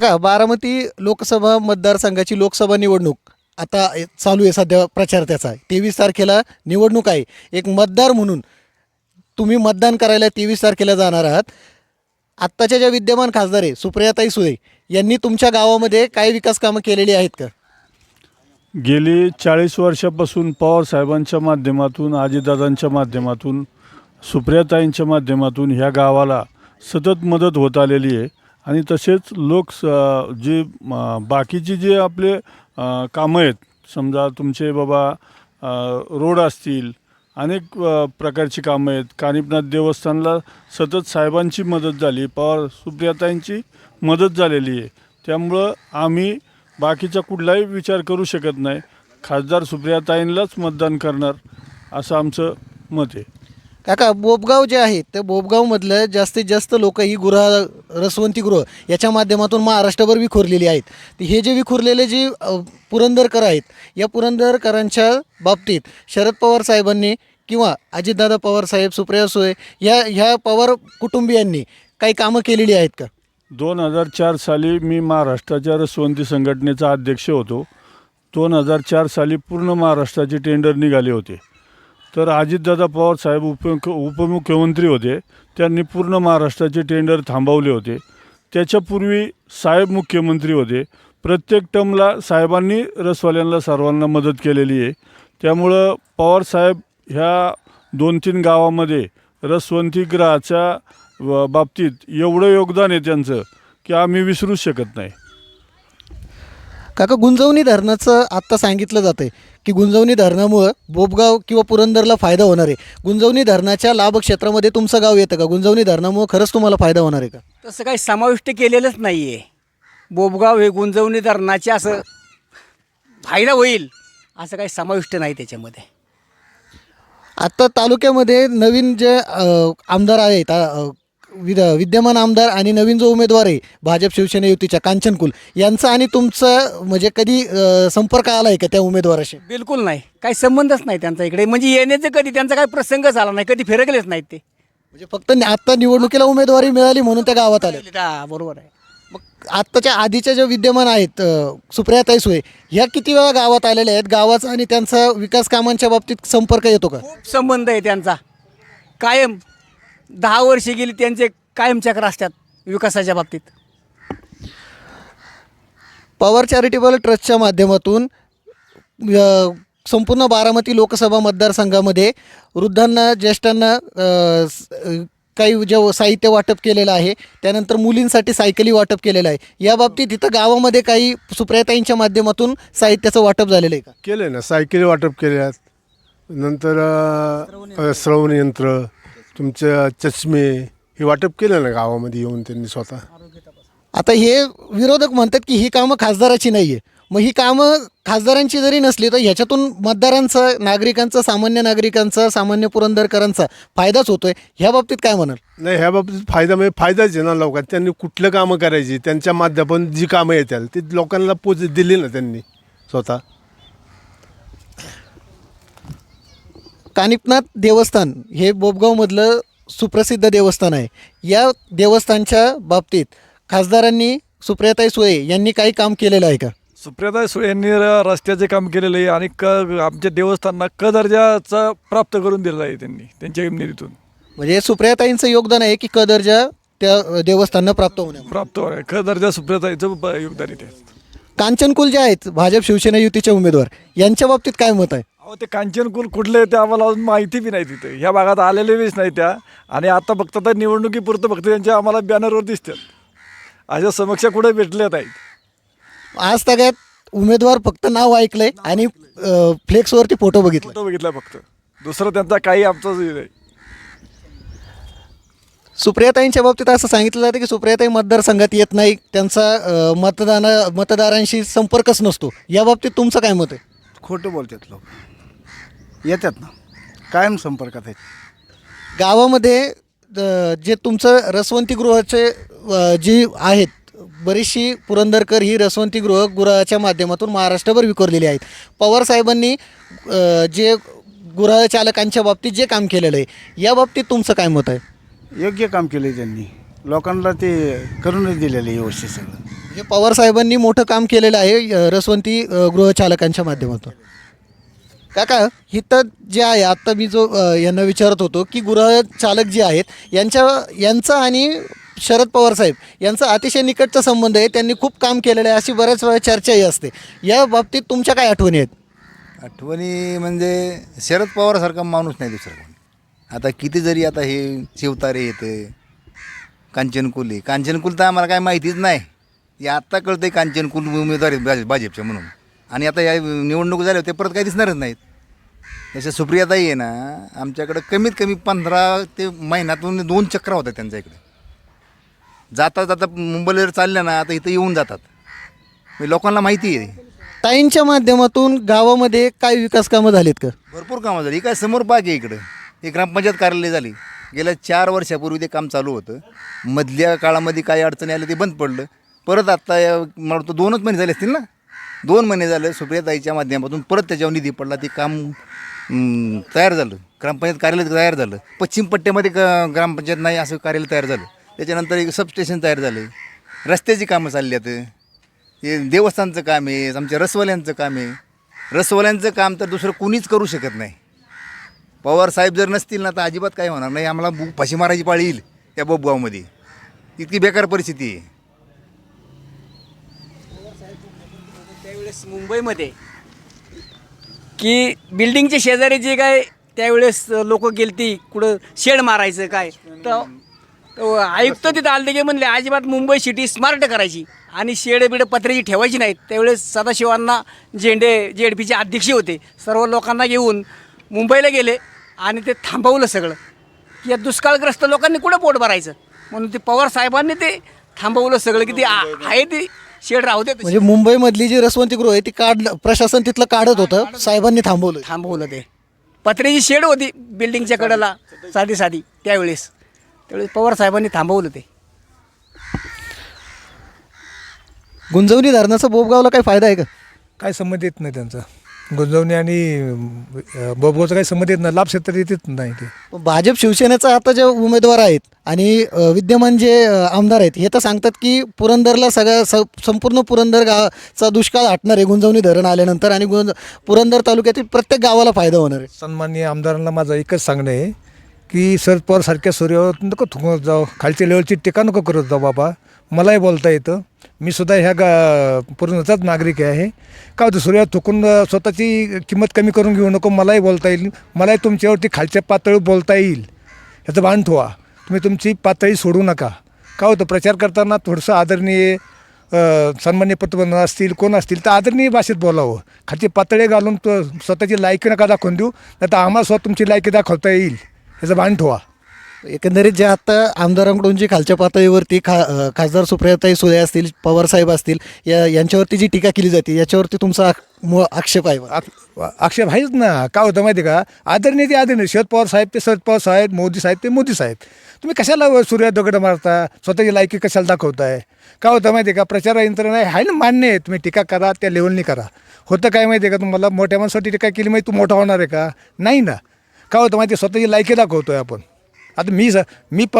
काका बारामती लोकसभा मतदारसंघाची लोकसभा निवडणूक आता चालू आहे सध्या प्रचार त्याचा. तेवीस तारखेला निवडणूक आहे. एक मतदार म्हणून तुम्ही मतदान करायला तेवीस तारखेला जाणार आहात. आत्ताच्या ज्या विद्यमान खासदार आहे सुप्रियाताई सुळे यांनी तुमच्या गावामध्ये काय विकास कामं केलेली आहेत का? गेली चाळीस वर्षापासून पवार साहेबांच्या माध्यमातून आजीदादांच्या माध्यमातून सुप्रियाताईंच्या माध्यमातून ह्या गावाला सतत मदत होत आलेली आहे. आणि तसेच लोक स- जे बाकीचे बाकीची जे आपले कामं आहेत समजा तुमचे बाबा रोड असतील अनेक प्रकारची कामं आहेत. कानिपनाथ देवस्थानला सतत साहेबांची मदत झाली पवार सुप्रियाताईंची मदत झालेली आहे. त्यामुळं आम्ही बाकीचा कुठलाही विचार करू शकत नाही. खासदार सुप्रियाताईंलाच मतदान करणार असं आमचं मत आहे. काका बोबगाव जे आहे त्या बोबगावमधलं जास्तीत जास्त लोक ही गृह रसवंतीगृह याच्या माध्यमातून महाराष्ट्रभर विखुरलेली आहेत. तर हे जे विखुरलेले जे पुरंदरकर आहेत या पुरंदरकरांच्या बाबतीत शरद पवार साहेबांनी किंवा अजितदादा पवार साहेब सुप्रिया सुळे या ह्या पवार कुटुंबियांनी काही कामं केलेली आहेत का? दोन हजार चार साली मी महाराष्ट्राच्या रसवंती संघटनेचा अध्यक्ष होतो. दोन हजार चार साली पूर्ण महाराष्ट्राचे टेंडर निघाले होते. तर अजितदादा पवार साहेब उप उपमुख्यमंत्री होते. त्यांनी पूर्ण महाराष्ट्राचे टेंडर थांबवले होते. त्याच्यापूर्वी साहेब मुख्यमंत्री होते. प्रत्येक टर्मला साहेबांनी रसवाल्यांना सर्वांना मदत केलेली आहे. त्यामुळं पवार साहेब ह्या दोन तीन गावामध्ये रसवंतीग्रहाच्या बाबतीत एवढं योगदान आहे त्यांचं की आम्ही विसरूच शकत नाही. काका गुंजवणी धरणाचं आत्ता सांगितलं जातं आहे की गुंजवणी धरणामुळं बोबगाव किंवा पुरंदरला फायदा होणार आहे. गुंजवणी धरणाच्या लाभ क्षेत्रामध्ये तुमचं गाव येतं का? गुंजवणी धरणामुळं खरंच तुम्हाला फायदा होणार आहे का? तसं काही समाविष्ट केलेलंच नाही आहे बोबगाव हे गुंजवणी धरणाचे असं फायदा होईल असं काही समाविष्ट नाही त्याच्यामध्ये. आत्ता तालुक्यामध्ये नवीन जे अ, आमदार आहेत अ, विद विद्यमान आमदार आणि नवीन जो उमेदवार आहे भाजप शिवसेना युतीच्या कांचनकुल यांचा आणि तुमचं म्हणजे कधी अ, संपर्क आला आहे का त्या उमेदवाराशी? बिलकुल नाही. काही संबंधच नाही त्यांचा इकडे. म्हणजे येण्याचं कधी त्यांचा काही प्रसंगच आला नाही. कधी फिरकलेच नाहीत ते. म्हणजे फक्त नि- आत्ता निवडणुकीला उमेदवारी मिळाली म्हणून त्या गावात आले. हा, बरोबर आहे. मग आत्ताच्या आधीच्या ज्या विद्यमान आहेत अ, सुप्रियाताई सुळे ह्या किती वेळा गावात आलेल्या आहेत? गावाचा आणि त्यांचा विकास कामांच्या बाबतीत संपर्क येतो का? खूप संबंध आहे त्यांचा. कायम दहा वर्षे गेली त्यांचे कायम चक्र असतात विकासाच्या बाबतीत. पवार चॅरिटेबल ट्रस्टच्या माध्यमातून अ, संपूर्ण बारामती लोकसभा मतदारसंघामध्ये वृद्धांना ज्येष्ठांना अ, स- अ, काही जे साहित्य वाटप केलेलं आहे त्यानंतर मुलींसाठी सायकली वाटप केलेलं आहे. या बाबतीत इथं गावामध्ये काही सुप्रियाताईंच्या माध्यमातून साहित्याचं वाटप झालेलं आहे का? केले ना सायकली वाटप केल्यात. नंतर अ, श्रवण यंत्र तुमचे चष्मे हे वाटप केलं ना गावामध्ये येऊन त्यांनी स्वतः? आता हे विरोधक म्हणतात की ही कामं खासदाराची नाही आहे मग ही कामं खासदारांची जरी नसली तर ह्याच्यातून मतदारांचा नागरिकांचा सामान्य नागरिकांचा सामान्य पुरंदरकरांचा फायदाच होतोय. ह्या बाबतीत काय म्हणाल? नाही ह्या बाबतीत फायदा म्हणजे फायदाच आहे ना लोकांना. त्यांनी कुठलं कामं करायची? त्यांच्या माध्यमातून जी कामं येतील ती लोकांना पोच दिली ना त्यांनी स्वतः. कानिपनाथ देवस्थान हे बोबगावमधलं सुप्रसिद्ध देवस्थान आहे. या देवस्थानच्या बाबतीत खासदारांनी सुप्रियाताई सुळे यांनी काही काम केलेलं आहे का? सुप्रियाताई सुळे यांनी र- रस्त्याचे काम केलेलं आहे आणि क आमच्या देवस्थानना क दर्जाचा प्राप्त करून दिलेला आहे त्यांनी त्यांच्या निधीतून म्हणजे सुप्रियाताईंचं योगदान आहे की क दर्जा त्या देवस्थाननं प्राप्त होण्यामध्ये? प्राप्त होणार क दर्जा सुप्रियाताईचं ब- योगदान आहे ते कांचनकुल जे आहेत भाजप शिवसेना युतीचे उमेदवार यांच्या बाबतीत काय मत आहे? अहो ते कांचनकुल कुठले आहे ते आम्हाला अजून माहिती बी नाही तिथे. ह्या भागात आलेलेच नाही त्या. आणि आता फक्त तर निवडणुकीपुरतं फक्त त्यांच्या आम्हाला बॅनरवर दिसतात. अशा समक्षा कुठे भेटल्या नाहीत आज सगळ्यात उमेदवार फक्त नाव ऐकलंय आणि अ, फ्लेक्सवरती फोटो बघितला. फोटो बघितला फक्त. दुसरं त्यांचा काही आमचाच हे नाही. सुप्रियाताईंच्या बाबतीत असं सांगितलं जातं की सुप्रियाताई मतदारसंघात येत नाही. त्यांचा अ, मतदान मतदारांशी संपर्कच नसतो. या बाबतीत तुमचं काय मत आहे? खोटं बोलतात लोक. येतात ना. कायम संपर्कात आहेत. गावामध्ये जे तुमचं रसवंती गृहाचे अ, जी आहेत बरीचशी पुरंदरकर ही रसवंती गृह गृहाच्या माध्यमातून महाराष्ट्रभर विखुरलेली आहेत. पवार साहेबांनी अ, जे गृहचालकांच्या बाबतीत जे काम केलेलं आहे या बाबतीत तुमचं काय मत आहे? योग्य काम केलं त्यांनी. लोकांना ते करूनच दिलेलं आहे व्यवस्थित सगळं. म्हणजे पवार साहेबांनी मोठं काम केलेलं आहे अ, रसवंती अ, गृहचालकांच्या माध्यमातून. काका इथं जे आहे आत्ता मी जो अ, यांना विचारत होतो की गृहचालक जे आहेत यांच्या यांचा आणि शरद पवार साहेब यांचा अतिशय निकटचा संबंध आहे त्यांनी खूप काम केलेलं आहे अशी बऱ्याच वेळा चर्चाही असते. या बाबतीत तुमच्या काय आठवणी आहेत? आठवणी म्हणजे शरद पवारसारखा माणूस नाही दुसरा कोणी. आता किती जरी आता हे शिवतारे येते कांचनकुल कांचनकुल तर आम्हाला काय माहितीच नाही. हे आत्ता कळतं आहे कांचनकुल उमेदवार आहेत भाज- भाजपचे म्हणून. आणि आता या निवडणूक झाल्या ते परत काही दिसणारच नाहीत. जसं सुप्रियाताई आहे ना आमच्याकडं कमीत कमी पंधरा ते महिन्यातून दोन चक्र होतात त्यांच्या इकडे. जाता जाता मुंबईला जर चालल्या ना आता इथं येऊन जातात. म्हणजे लोकांना माहिती आहे. ताईंच्या माध्यमातून गावामध्ये काय विकास कामं झालीत का? भरपूर कामं झाली. ही काय समोर बाग आहे इकडं. हे ग्रामपंचायत कार्यालय झाली. गेल्या चार वर्षापूर्वी ते काम चालू होतं. मधल्या काळामध्ये काही अडचणी आल्या ते बंद पडलं. परत आत्ता मला वाटतं दोनच महिने झाले असतील ना? दोन महिने झाले सुप्रियाताईच्या माध्यमातून परत त्याच्यावर निधी पडला. ते काम तयार झालं. ग्रामपंचायत कार्यालय तयार झालं. पश्चिम पट्ट्यामध्ये क ग्रामपंचायत नाही असं कार्यालय तयार झालं. त्याच्यानंतर एक सबस्टेशन तयार झालं. रस्त्याची कामं चालली आहेत हे देवस्थानचं काम आहे आमच्या रसवाल्यांचं काम आहे. रसवाल्यांचं काम तर दुसरं कुणीच करू शकत नाही. पवार साहेब जर नसतील ना तर अजिबात काही होणार नाही. आम्हाला बु- फाशी मारायची पाळी येईल त्या बोबगावमध्ये इतकी बेकार परिस्थिती आहे. त्यावेळेस मुंबईमध्ये की बिल्डिंगच्या शेजारी जे काय त्यावेळेस लोक गेलती कुठं शेड मारायचं काय तर तर आयुक्त तिथं आले की म्हणले अजिबात मुंबई सिटी स्मार्ट करायची आणि शेड बिड पत्र्याची ठेवायची नाहीत. त्यावेळेस सदाशिवांना झेंडे जे पीचे अध्यक्ष होते. सर्व लोकांना घेऊन मुंबईला गेले आणि ते थांबवलं सगळं. की या दुष्काळग्रस्त लोकांनी कुठं पोट भरायचं? म्हणून ते पवार साहेबांनी ते थांबवलं सगळं की ते आहे ते शेड राहू दे म्हणजे मुंबईमधली जी रसवंती गृह आहे ती काढ प्रशासन तिथलं काढत होतं साहेबांनी थांबवलं. थांबवलं ते. पत्र्याची शेड होती बिल्डिंगच्या कडेला साधी साधी त्यावेळेस. त्यावेळेस पवार साहेबांनी थांबवलं ते. गुंजवणी धरणाचा बोबगावला काय फायदा आहे का? काय संबंध येत नाही त्यांचा. गुंजवणी आणि अं, बोबगावचा काही संबंध येत नाही. लाभ क्षेत्र येतच नाही ते. भाजप शिवसेनेचा आता जे उमेदवार आहेत आणि अ, विद्यमान जे अ, आमदार आहेत हे तर सांगतात की पुरंदरला सगळं स संपूर्ण पुरंदर गावाचा दुष्काळ हटणार आहे. गुंजवणी धरण आल्यानंतर आणि गुंज पुरंदर तालुक्यातील प्रत्येक गावाला फायदा होणार आहे. सन्माननीय आमदारांना माझं एकच सांगणं आहे की शरद पवार सारख्या सूर्यावर नको थुंकत जाऊ. खालच्या लेवलची टीका नको करत जाऊ बाबा. मलाही बोलता येतं. मी सुद्धा ह्या गा पूर्णचाच नागरिक आहे. का होतं सूर्यावर थुकून स्वतःची किंमत कमी करून घेऊ नको मलाही बोलता येईल. मलाही तुमच्यावरती खालच्या पातळीवर बोलता येईल. ह्याचं भान ठेवा. तुम्ही तुमची पातळी सोडू नका. का होतं प्रचार करताना थोडंसं आदरणीय सन्मान्य पत्रबंध असतील कोण असतील तर आदरणीय भाषेत बोलावं. खालची पातळी घालून तो स्वतःची लायकी नका दाखवून देऊ नाही तर आम्हाला स्वतः तुमची लायकी दाखवता येईल. ह्याचं भान ठेवा. एकंदरीत जे आता आमदारांकडून जी खालच्या पातळीवरती खा खासदार सुप्रियाताई सुळे असतील पवारसाहेब असतील या यांच्यावरती जी टीका केली जाते याच्यावरती तुमचा मु- आक्षेप आहे आ- आक्षेप आहेच ना. काय होतं माहिती आहे का? आदरणीय ते आदरणीय शरद पवार साहेब ते शरद पवार साहेब मोदी साहेब ते मोदी साहेब. तुम्ही कशाला सूर्या दगड मारता? स्वतःची लायकी कशाला दाखवताय? काय होतं माहिती आहे का? प्रचार यंत्रणा आहे ना मान्य आहे. तुम्ही टीका करा त्या लेवलनी करा. होतं काय माहिती आहे का तुम्हाला? मोठ्या माणसासाठी टीका केली माहिती तू मोठा होणार आहे का? नाही ना. काय होतं माहिती आहे? स्वतःची लायकी दाखवतोय आपण. आता मी स मी प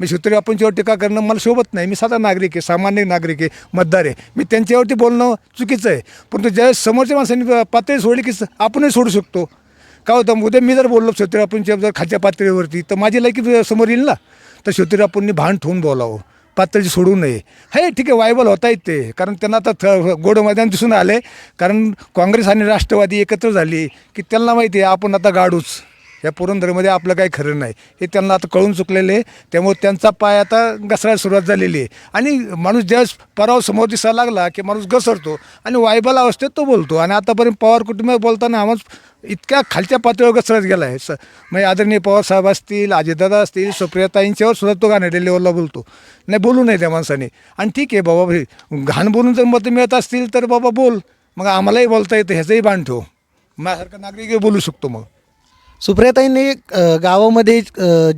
मी सूत्री आपण टीका करणं मला शोभत नाही. मी साधा नागरिक आहे सामान्य नागरिक आहे मतदार आहे. मी त्यांच्यावरती बोलणं चुकीचं आहे. परंतु ज्या समोरच्या माणसांनी पातळी सोडली की स- आपणही सोडू शकतो. काय होतं? उद्या मी जर बोललो शेतकरी आपण जर खालच्या पातळीवरती तर माझी लायकी समोर येईल ना? तर शेतकरी आपण भान ठेवून बोलावं. पातळी सोडू नये. हे ठीक आहे वायबल होता येत. ते कारण त्यांना आता थ गोड मैदान दिसून आले. कारण काँग्रेस आणि राष्ट्रवादी एकत्र झाली की त्यांना माहिती आहे आपण आता गाडूच या पुरंदरमध्ये आपलं काही खरं नाही. हे त्यांना आता कळून चुकलेले आहे. त्यामुळे त्यांचा पाय आता घसरायला सुरुवात झालेली आहे. आणि माणूस ज्यावेळेस पराव समोर दिसायला लागला की माणूस घसरतो आणि वायबल अवस्थेत तो बोलतो. आणि आतापर्यंत पवार कुटुंब बोलताना आम्हाला इतक्या खालच्या पातळीवर घसरत गेला आहे. स म्हणजे आदरणीय पवार साहेब असतील अजितदादा असतील सुप्रियाताईंच्यावर सुद्धा तो घाणेरड्या लेवलला बोलतो. नाही बोलू नये त्या माणसाने. आणि ठीक आहे बाबा हे घाण बोलून जर मतं मिळत असतील तर बाबा बोल. मग आम्हालाही बोलता येतं ह्याचंही भान ठेव. माझ्यासारखा नागरिकही बोलू शकतो मग. सुप्रियाताईंनी गावामध्ये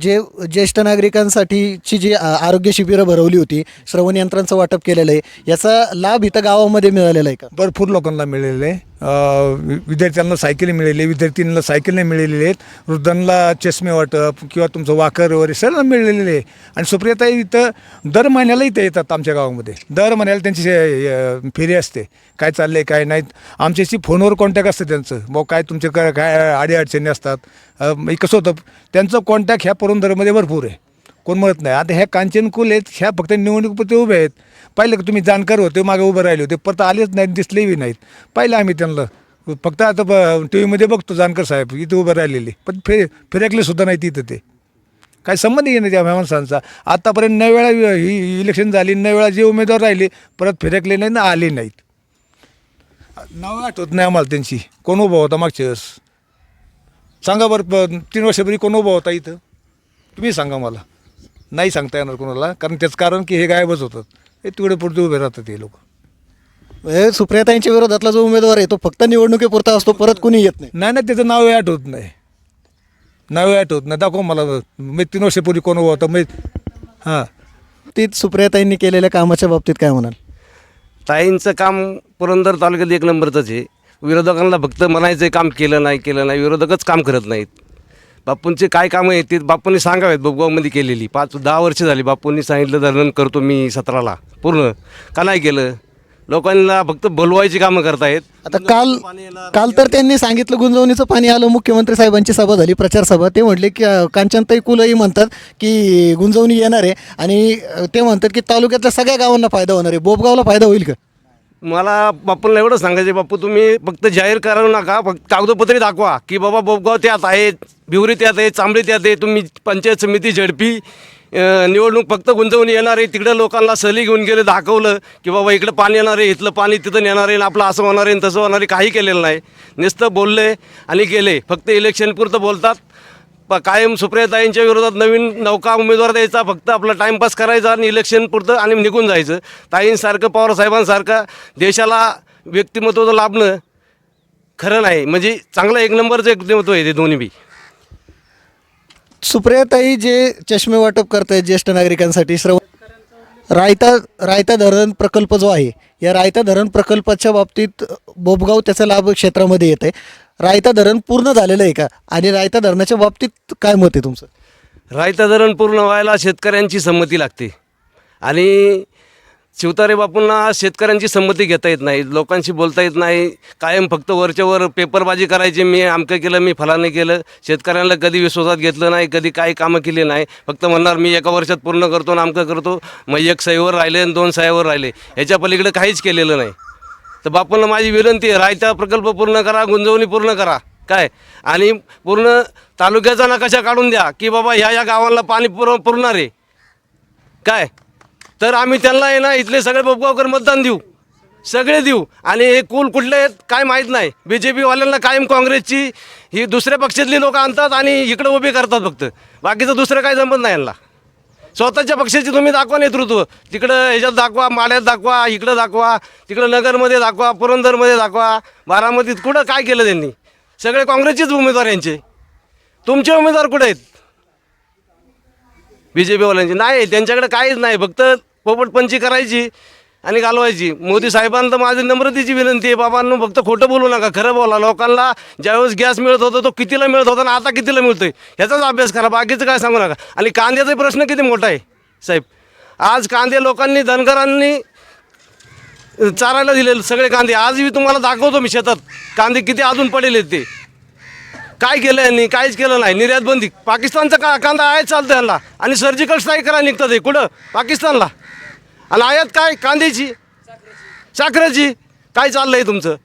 जे ज्येष्ठ नागरिकांसाठीची जी आरोग्य शिबिरं भरवली होती श्रवण यंत्रांचं वाटप केलेलं आहे याचा लाभ इथं गावामध्ये मिळालेला आहे का? भरपूर लोकांना मिळालेला आहे. विद्यार्थ्यांना सायकली मिळाली विद्यार्थ्यांना सायकल नाही मिळालेले आहेत. वृद्धांना चष्मे वाटप किंवा तुमचं वाकर वगैरे सर्व मिळालेले आहे. आणि सुप्रियाताई इथं दर महिन्याला इथं येतात आमच्या गावामध्ये. दर महिन्याला त्यांची फेरी असते. काय चाललं आहे काय नाही. आमच्याशी फोनवर कॉन्टॅक्ट असतं त्यांचं. मग काय तुमचे काय काय अडीअडचणी असतात? कसं होतं? त्यांचं कॉन्टॅक्ट ह्या पुरंदरमध्ये भरपूर आहे. कोण म्हणत नाही. आता ह्या कांचनकुल आहेत ह्या फक्त निवडणुकीपुरते उभे आहेत. पाहिलं का तुम्ही जाणकार होते मागे उभं राहिले होते परत आलेच नाहीत दिसलेही नाहीत. पाहिलं आम्ही त्यांना. फक्त आता टी व्हीमध्ये बघतो जानकर साहेब इथे उभं राहिलेले. पण फे फिरकले सुद्धा नाही तिथं ते. काय संबंध आहे ना त्या माणसांचा. आत्तापर्यंत नऊ वेळा ही इलेक्शन झाली नऊ वेळा जे उमेदवार राहिले परत फिरकले नाही ना आले नाहीत. नाव आठवत नाही आम्हाला त्यांची. कोण उभा होता मागच्या वेळेस? सांगा बरं प- तीन वर्षापूर्वी कोण उभा होता इथं? तुम्ही सांगा मला. नाही सांगता येणार कोणाला कारण त्याचं कारण की हे गायबच होतात. हे तेवढे पुरते उभे राहतात हे लोक. म्हणजे सुप्रियाताईंच्या विरोधातला जो उमेदवार आहे तो फक्त निवडणुकीपुरता असतो परत कुणी येत नाही. नाही ना त्याचं नाव आठवत नाही. नाव आठवत नाही. दाखव मला. मी तीन वर्षापूर्वी कोण होता मी हां. तीच सुप्रियाताईंनी केलेल्या कामाच्या बाबतीत काय म्हणाल? ताईंचं काम पुरंदर तालुक्यात एक नंबरचंच आहे. विरोधकांना फक्त म्हणायचं काम केलं नाही केलं नाही. विरोधकच काम करत नाहीत. बापूंचे काय कामं आहेत ते बापूंनी सांगावेत बबगावमध्ये केलेली. पाच दहा वर्ष झाली बापूंनी सांगितलं धरण करतो मी सतराला. पूर्ण. का नाही केलं? लोकांना फक्त बोलवायची कामं करतायत. आता काल काल तर त्यांनी सांगितलं गुंजवणीचं पाणी आलं मुख्यमंत्री साहेबांची सभा झाली प्रचार सभा ते म्हटले की अं, कांचनताई कुलही म्हणतात की गुंजवणी येणार आहे. आणि अं, ते म्हणतात की तालुक्यातल्या सगळ्या गावांना फायदा होणार आहे. बोबगावला फायदा होईल का? मला बापूंना एवढं सांगायचं बापू तुम्ही फक्त जाहीर करू नका. फक्त कागदोपत्री दाखवा की बाबा बोबगाव त्यात आहे भिवरी त्यात आहे चांबडी त्यात आहे तुम्ही पंचायत समिती झडपी निवडणूक फक्त गुंतवून येणार आहे. तिकडं लोकांना सहली घेऊन गेले दाखवलं की बाबा इकडं पाणी येणार आहे इथलं पाणी तिथं नेणार आहे आपलं असं होणार आहे आणि तसं होणार आहे. काही केलेलं नाही. नुसतं बोलले आणि गेले. फक्त इलेक्शनपुरतं बोलतात. प कायम सुप्रियाताईंच्या विरोधात नवीन नौका उमेदवार द्यायचा. फक्त आपला टाईमपास करायचा आणि इलेक्शन पुरतं आणि निघून जायचं. ताईंसारखं पवारसाहेबांसारखं देशाला व्यक्तिमत्वाचं लाभणं खरं नाही. म्हणजे चांगलं एक नंबरचं व्यक्तिमत्व आहे ते दोन्ही बी. सुप्रियाताई जे चष्मे वाटप करत आहेत ज्येष्ठ नागरिकांसाठी श्रव रायता रायता धरण प्रकल्प जो आहे या रायता धरण प्रकल्पाच्या बाबतीत बोबगाव त्याचा लाभ क्षेत्रामध्ये येत आहे. रायता धरण पूर्ण झालेलं आहे का? आणि रायता धरणाच्या बाबतीत काय मत आहे तुमचं? रायता धरण पूर्ण व्हायला शेतकऱ्यांची संमती लागते. आणि शिवतारे बापूंना शेतकऱ्यांची संमती घेता येत नाही लोकांशी बोलता येत नाही कायम फक्त वरच्या वर पेपरबाजी करायची मी आमकं केलं मी फलाने केलं. शेतकऱ्यांना कधी विश्वासात घेतलं नाही कधी काही कामं केली नाही. फक्त म्हणणार मी एका वर्षात पूर्ण करतो आणि आमकं करतो. मग एक सहीवर राहिले आणि दोन सह्यावर राहिले. ह्याच्या पलीकडे काहीच केलेलं नाही. तर बापूंना माझी विनंती आहे रायता प्रकल्प पूर्ण करा गुंजवणी पूर्ण करा. काय? आणि पूर्ण तालुक्याचा नकाशा काढून द्या की बाबा ह्या या गावांना पाणी पुर पुरणार आहे. काय? तर आम्ही त्यांना आहे ना इथले सगळे बबगावकर मतदान देऊ. सगळे देऊ. आणि हे कुल कुठले आहेत काय माहीत नाही. बी जे पीवाल्यांना कायम काँग्रेसची ही दुसऱ्या पक्षातली लोक आणतात आणि इकडे उभे करतात फक्त. बाकीचं दुसरं काय जमत नाही यांना. स्वतःच्या पक्षाची तुम्ही दाखवा नेतृत्व. तिकडं ह्याच्यात दाखवा माड्यात दाखवा इकडं दाखवा तिकडं नगरमध्ये दाखवा पुरंदरमध्ये दाखवा बारामतीत कुठं काय केलं त्यांनी? सगळे काँग्रेसचेच उमेदवार यांचे. तुमचे उमेदवार कुठे आहेत? बी जे पीवाल्यांचे नाही त्यांच्याकडे काहीच नाही. फक्त पोपटपंची करायची आणि घालवायची. मोदी साहेबांना तर माझी नम्रतेची विनंती आहे बाबांनो फक्त खोटं बोलू नका खरं बोला. लोकांना ज्यावेळेस गॅस मिळत होता तो कितीला मिळत होता आणि आता कितीला मिळतोय ह्याचाच अभ्यास करा बाकीचं काय सांगू नका. आणि कांद्याचा प्रश्न किती मोठा आहे साहेब? आज कांदे लोकांनी धनगरांनी चारायला दिलेले सगळे कांदे. आज मी तुम्हाला दाखवतो मी शेतात. कांदे किती अजून पडेल आहेत ते. काय केलं यांनी? काहीच केलं नाही. निर्यात बंदी. पाकिस्तानचा का कांदा आहे चालतं यांना. आणि सर्जिकल स्ट्राईक करायला निघतात हे. कुठं? पाकिस्तानला. आणि आयात काय? कांद्याची? साखरेची. काय चाललं आहे तुमचं?